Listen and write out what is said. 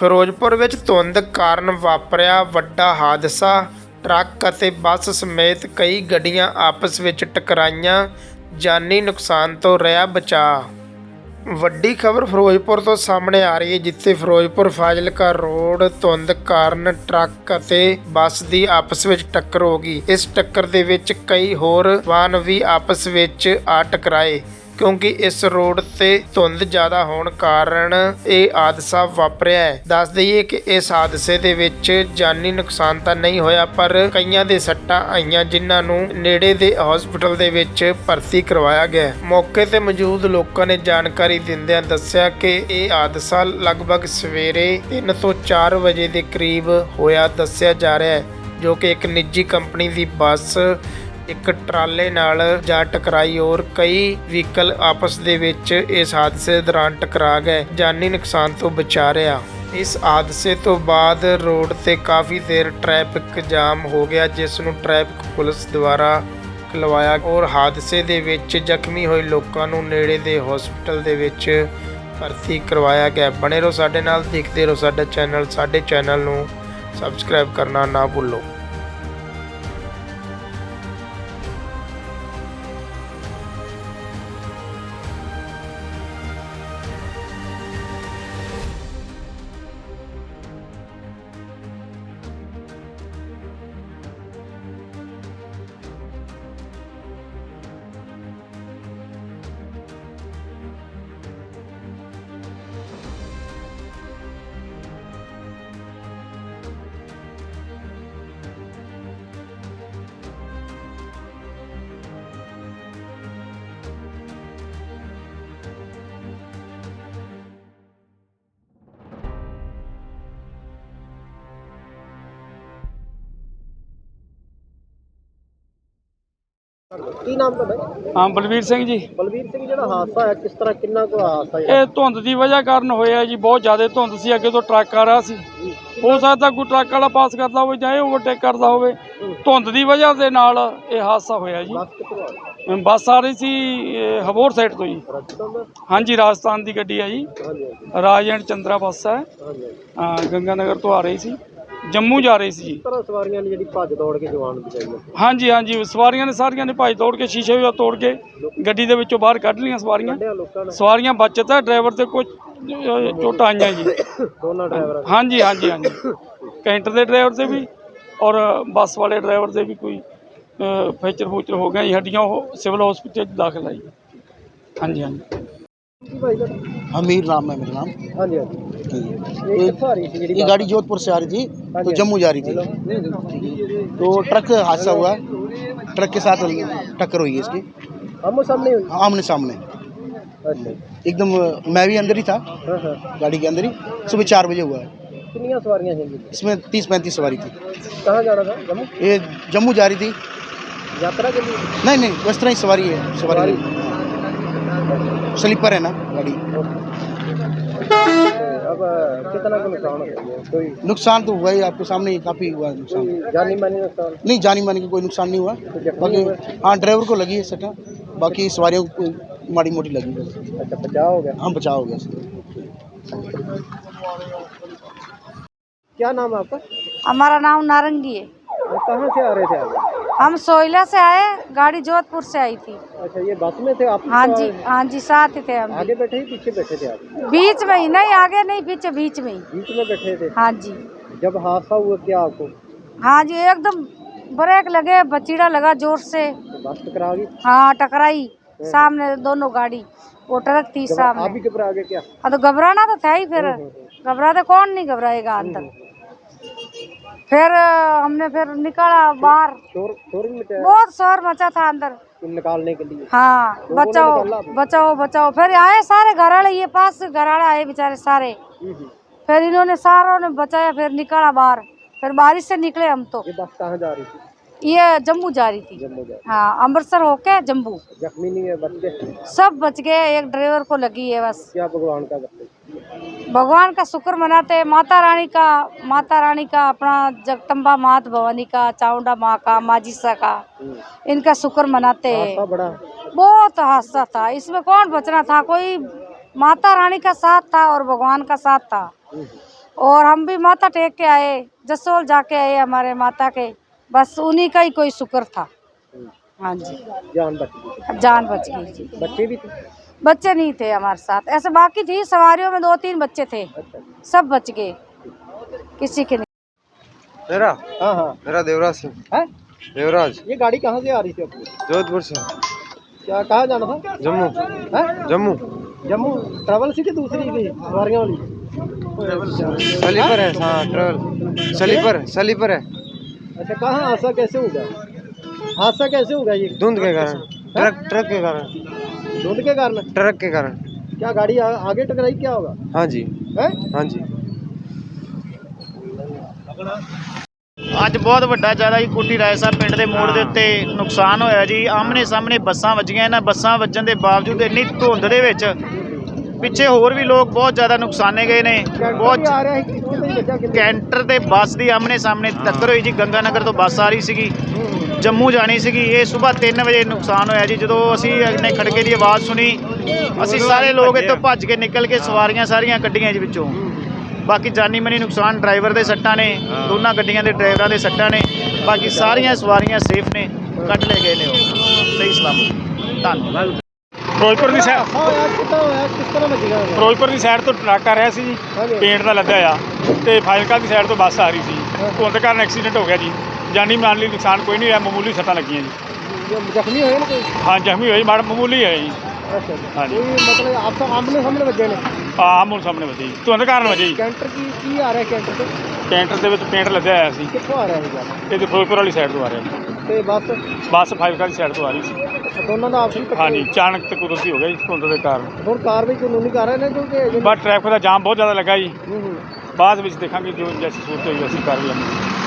ਫਿਰੋਜ਼ਪੁਰ ਵਿੱਚ ਧੁੰਦ ਕਾਰਨ ਵਾਪਰਿਆ ਵੱਡਾ ਹਾਦਸਾ। ਟਰੱਕ ਅਤੇ ਬੱਸ ਸਮੇਤ ਕਈ ਗੱਡੀਆਂ ਆਪਸ ਵਿੱਚ ਟਕਰਾਈਆਂ। ਜਾਨੀ ਨੁਕਸਾਨ ਤੋਂ ਰਿਹਾ ਬਚਾਅ। ਵੱਡੀ ਖਬਰ ਫਿਰੋਜ਼ਪੁਰ ਤੋਂ ਸਾਹਮਣੇ ਆ ਰਹੀ ਹੈ, ਜਿੱਥੇ ਫਿਰੋਜ਼ਪੁਰ ਫਾਜ਼ਿਲਕਾ ਰੋਡ ਧੁੰਦ ਕਾਰਨ ਟਰੱਕ ਅਤੇ ਬੱਸ ਦੀ ਆਪਸ ਵਿੱਚ ਟੱਕਰ ਹੋ ਗਈ। ਇਸ ਟੱਕਰ ਦੇ ਵਿੱਚ ਕਈ ਹੋਰ ਵਾਹਨ ਵੀ ਆਪਸ ਵਿੱਚ ਆ ਟਕਰਾਏ। ਕਿਉਂਕਿ ਇਸ ਰੋਡ ਤੇ ਧੁੰਦ ਜ਼ਿਆਦਾ ਹੋਣ ਕਾਰਨ ਇਹ ਹਾਦਸਾ ਵਾਪਰਿਆ ਹੈ। ਦੱਸ ਦਈਏ ਕਿ ਇਸ ਹਾਦਸੇ ਦੇ ਵਿੱਚ ਜਾਨੀ ਨੁਕਸਾਨ ਤਾਂ ਨਹੀਂ ਹੋਇਆ, ਪਰ ਕਈਆਂ ਦੇ ਸੱਟਾਂ ਆਈਆਂ ਜਿਨ੍ਹਾਂ ਨੂੰ ਨੇੜੇ ਦੇ ਹਸਪੀਟਲ ਦੇ ਵਿੱਚ ਭਰਤੀ ਕਰਵਾਇਆ ਗਿਆ ਮੌਕੇ ਤੇ ਮੌਜੂਦ ਲੋਕਾਂ ਨੇ ਜਾਣਕਾਰੀ ਦਿੰਦਿਆਂ ਦੱਸਿਆ ਕਿ ਇਹ ਹਾਦਸਾ ਲਗਭਗ ਸਵੇਰੇ 3 ਤੋਂ 4 ਵਜੇ ਦੇ ਕਰੀਬ ਹੋਇਆ ਦੱਸਿਆ ਜਾ ਰਿਹਾ ਹੈ, ਜੋ ਕਿ ਇੱਕ ਨਿੱਜੀ ਕੰਪਨੀ ਦੀ ਬੱਸ ਇੱਕ ਟਰਾਲੇ ਨਾਲ ਜਾ ਟਕਰਾਈ ਔਰ ਕਈ ਵਹੀਕਲ ਆਪਸ ਦੇ ਵਿੱਚ ਇਸ ਹਾਦਸੇ ਦੌਰਾਨ ਟਕਰਾ ਗਏ, ਜਾਨੀ ਨੁਕਸਾਨ ਤੋਂ ਬਚਾ ਰਿਹਾ। ਇਸ ਹਾਦਸੇ ਤੋਂ ਬਾਅਦ ਰੋਡ ਤੇ ਕਾਫੀ ਦੇਰ ਟ੍ਰੈਫਿਕ ਜਾਮ ਹੋ ਗਿਆ, ਜਿਸ ਨੂੰ ਟ੍ਰੈਫਿਕ ਪੁਲਿਸ ਦੁਆਰਾ ਖਲਵਾਇਆ ਔਰ ਹਾਦਸੇ ਦੇ ਵਿੱਚ ਜ਼ਖਮੀ ਹੋਏ ਲੋਕਾਂ ਨੂੰ ਨੇੜੇ ਦੇ ਹਸਪੀਟਲ ਦੇ ਵਿੱਚ ਭਰਤੀ ਕਰਵਾਇਆ ਗਿਆ। ਬਣੇ ਰਹੋ ਸਾਡੇ ਨਾਲ, ਦੇਖਦੇ ਰਹੋ ਸਾਡਾ ਚੈਨਲ, ਸਾਡੇ ਚੈਨਲ ਨੂੰ ਸਬਸਕ੍ਰਾਈਬ ਕਰਨਾ ਨਾ ਭੁੱਲੋ। ਕੀ ਨਾਮ ਤੁਹਾਡਾ? ਹਾਂ ਬਲਵੀਰ ਸਿੰਘ ਜੀ। ਬਲਵੀਰ ਸਿੰਘ ਜਿਹੜਾ ਹਾਦਸਾ ਹੈ ਕਿਸ ਤਰ੍ਹਾਂ ਕਿੰਨਾ ਕੁ ਹਾਦਸਾ ਹੈ ਇਹ ਧੁੰਦ ਦੀ ਵਜ੍ਹਾ ਕਾਰਨ ਹੋਇਆ ਜੀ ਬਹੁਤ ਜ਼ਿਆਦਾ ਧੁੰਦ ਸੀ ਅੱਗੇ ਤੋਂ ਟਰੱਕ ਆ ਰਿਹਾ ਸੀ। ਹੋ ਸਕਦਾ ਕੋਈ ਟਰੱਕ ਵਾਲਾ ਪਾਸ ਕਰਦਾ ਹੋਵੇ ਜਾਂ ਇਹ ਓਵਰਟੇਕ ਕਰਦਾ ਹੋਵੇ। ਧੁੰਦ ਦੀ ਵਜ੍ਹਾ ਦੇ ਨਾਲ ਇਹ ਹਾਦਸਾ ਹੋਇਆ ਜੀ। ਬੱਸ ਆ ਰਹੀ? ਸੀ ਹਬੋਰ ਸਾਈਡ ਤੋਂ ਜੀ। ਹਾਂਜੀ ਰਾਜਸਥਾਨ ਦੀ ਗੱਡੀ ਆ ਜੀ। ਹਾਂਜੀ ਹਾਂਜੀ। Raj and Chandra bus. ਹਾਂ, ਗੰਗਾ ਨਗਰ ਤੋਂ ਆ ਰਹੀ ਸੀ। ਜੰਮੂ ਜਾ ਰਹੇ ਸੀ। ਜੀ ਹਾਂਜੀ ਹਾਂਜੀ ਸਵਾਰੀਆਂ ਨੇ ਸਾਰੀਆਂ ਨੇ ਭੱਜ ਤੋੜ ਕੇ ਸ਼ੀਸ਼ੇ ਵੀ ਤੋੜ ਕੇ ਗੱਡੀ ਦੇ ਵਿੱਚੋਂ ਬਾਹਰ ਕੱਢ ਲਈਆਂ ਸਵਾਰੀਆਂ। ਸਵਾਰੀਆਂ ਬਚਤ ਹੈ ਡਰਾਈਵਰ ਤੇ ਕੁਝ ਚੋਟਾਂ ਆਈਆਂ ਜੀ। ਹਾਂਜੀ ਹਾਂਜੀ ਹਾਂਜੀ। ਕੈਂਟਰ ਦੇ ਡਰਾਈਵਰ ਤੇ ਵੀ ਔਰ ਬੱਸ ਵਾਲੇ ਡਰਾਈਵਰ ਦੇ ਵੀ ਕੋਈ ਫੈਕਚਰ ਫੂਚਰ ਹੋ ਗਿਆ ਜੀ। ਹੱਡੀਆਂ ਉਹ ਸਿਵਲ ਹਸਪੀਟਲ ਦਾਖਲ ਆਈ ਹਾਂਜੀ ਹਾਂਜੀ। ਅਮੀਰ ਰਾਮ ਹੈ ਮੇਰਾ ਨਾਮ। ਹਾਂਜੀ ਹਾਂਜੀ। की। ये गाड़ी जोधपुर से आ रही थी तो हाँ जम्मू जा रही थी। तो ट्रक हादसा हुआ। ट्रक के साथ टक्कर हुई है इसकी। आमने सामने आमने सामने। अच्छा। एकदम मैं भी अंदर ही था हाँ, हाँ। गाड़ी के अंदर ही। सुबह चार बजे हुआ। है? कितनी इसमें तीस पैंतीस सवारी थी। कहाँ जा रहा था? जम्मू? ये जम्मू जा रही थी। यात्रा के लिए? नहीं नहीं बस तरह ही सवारी है सवारी। स्लीपर है ना गाड़ी। अब कितना का नुकसान कोई? नुकसान तो हुआ ही आपके सामने ही काफ़ी हुआ है नुकसान। जानी मानी नुकसान? नहीं जानी मानी का कोई नुकसान नहीं हुआ। बाकी हाँ ड्राइवर को लगी है सटा बाकी सवारियों को कोई माड़ी मोटी लगी बस अच्छा बचाव हो गया? हाँ बचाव हो गया क्या नाम है आपका? हमारा नाम नारंगी है। कहाँ से आ रहे थे आप? हम सोयला से आए गाड़ी जोधपुर से आई थी। अच्छा ये बस में थे आप? हाँ जी हाँ जी साथ ही थे हम आगे बैठे ही पीछे बैठे थे आप? बीच में ही नहीं आगे नहीं पीछे बीच में ही। बीच में बैठे थे? हाँ जी। जब हादसा हुआ क्या आपको? हाँ जी एकदम ब्रेक लगे बचीड़ा लगा ज़ोर से। बस टकरा गई हाँ टकराई सामने दोनों गाड़ी वो ट्रक थी सामने आप भी घबरा गए क्या? हाँ तो घबराना तो था ही फिर। घबराते कौन नहीं घबराएगा अंदर। फिर अ, हमने फिर निकाला बाहर शोर शोर भी मचाया बहुत शोर मचा था अंदर तुम निकालने के लिए हाँ ने बचाओ निकाला आपको? बचाओ बचाओ फिर आए सारे घर वाले ये पास घर वाले आए बेचारे सारे हम्म, हम्म। फिर इन्होंने सारों ने बचाया फिर निकाला बाहर फिर बारिश से निकले हम तो ये बस कहाँ जा रही थी ये जम्मू जा रही थी जम्मू जा हाँ अमृतसर होके जम्मू जख्मी नहीं है बच गए सब बच गए एक ड्राइवर को लगी है बस क्या भगवान का करते भगवान का शुक्र मनाते हैं। माता रानी का माता रानी का अपना जगदम्बा मात भवानी का चाउंडा माँ का माजिसा का इनका शुक्र मनाते हैं। बहुत हादसा था। इसमें कौन बचना था? कोई माता रानी का साथ था और भगवान का साथ था। और हम भी माता टेक के आए जसोल जाके आए हमारे माता के। बस उन्हीं का ही कोई शुक्र था। हाँ जी। जान बच गई। जान बच गई जी। बच्चे भी थे? बच्चे नहीं थे हमारे साथ। ऐसे बाकी थी सवारियों में दो तीन बच्चे थे। सब बच गए। किसी के नहीं। मेरा? हाँ हाँ। मेरा देवराज सिंह। है? देवराज। ये गाड़ी कहाँ से आ रही थी अपनी जोधपुर से। क्या कहाँ जाना था? जम्मू। है? जम्मू। जम्मू? ट्रैवल सी थी दूसरी थी सवारियाँ वाली। स्लीपर है हाँ? ट्रेवल। स्लीपर स्लीपर है। अच्छा कहाँ हादसा कैसे होगा हादसा कैसे होगा ये? धुंध के कारण। ट्रक ट्रक के कारण। धुंध के कारण ट्रक के कारण क्या गाड़ी आ, आगे टकराई क्या होगा हाँ जी है हाँ जी ਅੱਜ ਬਹੁਤ ਵੱਡਾ ਜ਼ਿਆਦਾ ਹੀ ਕੋਟੀ ਰਾਏ ਸਾਹਿਬ ਪਿੰਡ ਦੇ ਮੋੜ ਦੇ ਉੱਤੇ ਨੁਕਸਾਨ ਹੋਇਆ ਜੀ ਆਮਨੇ ਸਾਹਮਣੇ ਬੱਸਾਂ ਵੱਜੀਆਂ ਇਹਨਾਂ ਬੱਸਾਂ ਵੱਜਣ ਦੇ ਬਾਵਜੂਦ ਇੰਨੀ ਧੁੰਦ ਦੇ ਵਿੱਚ ਪਿੱਛੇ ਹੋਰ ਵੀ ਲੋਕ ਬਹੁਤ ਜ਼ਿਆਦਾ ਨੁਕਸਾਨੇ ਗਏ ਨੇ। ਬਹੁਤ ਕੈਂਟਰ ਤੇ ਬੱਸ ਦੀ ਆਮਨੇ ਸਾਹਮਣੇ ਟੱਕਰ ਹੋਈ ਜੀ। ਗੰਗਾ ਨਗਰ ਤੋਂ ਬੱਸ ਆ ਰਹੀ ਸੀਗੀ। ਜੰਮੂ ਜਾਣੀ ਸੀਗੀ। ਇਹ ਸਵੇਰ 3 ਵਜੇ ਨੁਕਸਾਨ ਹੋਇਆ ਜੀ। ਜਦੋਂ ਅਸੀਂ ਨੇ ਖੜਕੇ ਦੀ ਆਵਾਜ਼ ਸੁਣੀ ਅਸੀਂ ਸਾਰੇ ਲੋਕ ਇੱਥੋਂ ਭੱਜ ਕੇ ਨਿਕਲ ਕੇ ਸਵਾਰੀਆਂ ਸਾਰੀਆਂ ਕੱਢੀਆਂ ਜੀ ਵਿੱਚੋਂ। ਬਾਕੀ ਜਾਨੀ ਮਨੀ ਨੁਕਸਾਨ ਡਰਾਈਵਰ ਦੇ ਸੱਟਾਂ ਨੇ ਦੋਨਾਂ ਗੱਡੀਆਂ ਦੇ ਡਰਾਈਵਰਾਂ ਦੇ ਸੱਟਾਂ ਨੇ। ਬਾਕੀ ਸਾਰੀਆਂ ਸਵਾਰੀਆਂ ਸੇਫ ਨੇ। ਕੱਢ ਲਏ ਗਏ ਨੇ ਉਹ। ਸਹੀ ਸਲਾਮਤ। ਧੰਨਵਾਦ। ਫਿਰੋਜ਼ਪੁਰ ਦੀ ਸਾਈਡ ਹੋਇਆ ਕਿੱਦਾਂ ਹੋਇਆ? ਕਿਸ ਤਰ੍ਹਾਂ ਵੱਜਿਆ ਹੋਇਆ? ਫਿਰੋਜ਼ਪੁਰ ਦੀ ਸਾਈਡ ਤੋਂ ਟਰੱਕ ਆ ਰਿਹਾ ਸੀ ਜੀ ਪੇਂਟ ਦਾ ਲੱਦਿਆ ਆ ਤੇ ਫਾਜ਼ਿਲਕਾ ਦੀ ਸਾਈਡ ਤੋਂ ਬੱਸ ਆ ਰਹੀ ਸੀ। ਹਾਂ। ਧੁੰਦ ਕਾਰਨ ਐਕਸੀਡੈਂਟ ਹੋ ਗਿਆ ਜੀ। ਜਾਨੀ ਮਾਲੀ ਨੁਕਸਾਨ ਕੋਈ ਨਹੀਂ ਹੋਇਆ ਮਾਮੂਲੀ ਸੱਟਾਂ ਲੱਗੀਆਂ ਜੀ। ਜ਼ਖਮੀ ਹੋਏ ਨੇ ਕੋਈ? ਹਾਂ ਜ਼ਖਮੀ ਹੋਈ ਮਾੜਾ ਮਾਮੂਲੀ ਹੈ ਜੀ। ਅੱਛਾ ਜੀ। ਹਾਂਜੀ। ਕੋਈ ਮਤਲਬ ਆਪ ਆਮਨੇ ਸਾਹਮਣੇ ਵੱਜੇ ਨੇ? ਆਮ ਸਾਹਮਣੇ ਵਜੀ ਧੁੰਦ ਕਾਰਨ ਵਜੀ ਕੈਂਟਰ ਕੀ ਕੀ ਆ ਰਿਹਾ ਕੈਂਟਰ ਤੇ? ਕੈਂਟਰ ਦੇ ਵਿੱਚ ਪੇਂਟ ਲੱਦਿਆ ਹੋਇਆ ਸੀ। ਕਿੱਥੋਂ ਆ ਰਿਹਾ ਇਹ ਗੱਲ? ਫਿਰੋਜ਼ਪੁਰ ਵਾਲੀ ਸਾਈਡ ਤੋਂ ਆ ਰਿਹਾ। ਜੀ ਤੇ ਬਸ? ਬੱਸ ਫਾਜ਼ਿਲਕਾ ਦੀ ਸਾਈਡ ਤੋਂ ਆ ਰਹੀ ਸੀ। ਦੋਨਾਂ ਦਾ ਆਪਸੀ ਟੱਕਰ ਹਾਂਜੀ ਅਚਾਨਕ ਤੇ ਕੁਦਰਤੀ ਹੋ ਗਿਆ ਜੀ ਧੁੰਦ ਦੇ ਕਾਰਨ। ਹੁਣ ਕਾਰਵਾਈ ਕਾਨੂੰਨੀ ਕਰ ਰਹੇ ਨੇ ਕਿਉਂਕਿ ਬਸ ਟ੍ਰੈਫਿਕ ਦਾ ਜਾਮ ਬਹੁਤ ਜ਼ਿਆਦਾ ਲੱਗਾ ਜੀ। ਹੂੰ ਹੂੰ। ਬਾਅਦ ਵਿੱਚ ਦੇਖਾਂਗੇ ਜੋ ਜੈਸੀ ਸੂਰਤ ਹੋਈ ਅਸੀਂ ਕਰ ਲਾਂਗੇ